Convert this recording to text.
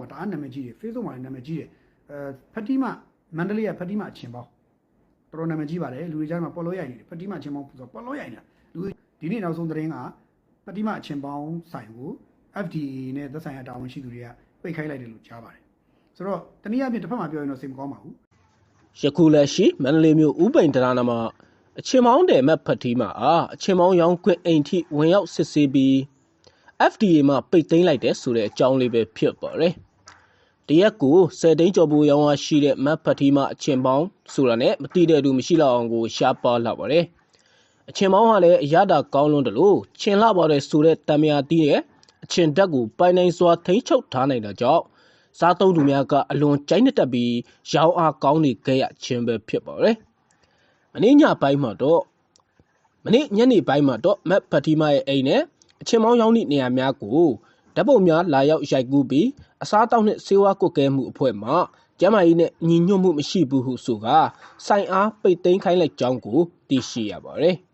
ဟိုတအားနာမည်ကြီးတယ် Facebook မှာလည်းနာမည်ကြီးတယ်အဲဖတီမာမန္တလေးကဖတီမာအချင်းပေါင်းတော်တော်နာမည်ကြီးပါတယ်လူတွေကြားမှာပေါ်လို့ရိုက်နေတယ်ဖတီမာအချင်းပေါင်းဆိုတော့ပေါ်လို့ရိုက်နေတာလူဒီနေ့နောက်ဆုံးသတင်းကဖတီမာအချင်းပေါင်းဆိုင်ကို FDA နဲ့သက်ဆိုင်ရာတာဝန်ရှိသူတွေကပိတ်ခိုင်းလိုက်တယ်လို့ကြားပါတယ်ဆိုတော့တနည်းအားဖြင့်တစ်ဖက်မှာပြောရင်တော့စိတ်မကောင်းပါဘူးယခုလက်ရှိမန္တလေးမြို့ဥပိန်တရနာမှာအချင်းမောင်းတယ်မက်ဖတ်တီမှာအာအချင်းမောင်းရောင်းခွင့်အိမ်ထိဝင်ရောက်စစ်ဆေးပြီး FDA မှာပိတ်သိမ်းလိုက်တဲ့ဆိုတဲ့အကြောင်းလေးပဲဖြစ်ပါတယ်။ တရက်ကို10သိန်းကျော်ပူရောင်းရရှိတဲ့မက်ဖတ်တီမှာအချင်းပေါင်းဆိုတာနဲ့မတိတဲ့သူမရှိတော့အောင်ကိုရှားပါလာပါတယ်။အချင်းပေါင်းကလည်းအရတာကောင်းလွန်းတယ်လို့ချင်လာပါတယ်ဆိုတဲ့တံမြာတီးရဲ့အချင်းဓာတ်ကိုပိုင်နိုင်စွာထိန်းချုပ်ထားနိုင်တဲ့ကြောင့်စားသုံးသူများကအလွန်ကြိုက်နှစ်တက်ပြီးရောင်းအားကောင်းနေကြရခြင်းပဲဖြစ်ပါတယ်။မင်းညပိုင်းမှာတော့မနေ့ညနေပိုင်းမှာတော့မက်ဖတ်တီမာရဲ့အိမ်နဲ့အချင်းမောင်းရောင်းသည့်နေရာများကို ဓာတ်ပုံများလာရောက်ရိုက်ကူးပြီးအစားအသောက်နှင့်ဆေးဝါးကုတ်ကဲမှုအဖွဲ့မှကျမ်းမာရေးနဲ့ညီညွတ်မှုမရှိဘူးဟုဆိုကာဆိုင်အားပိတ်သိမ်းခိုင်းလိုက်ကြောင်းကိုသိရှိရပါတယ်။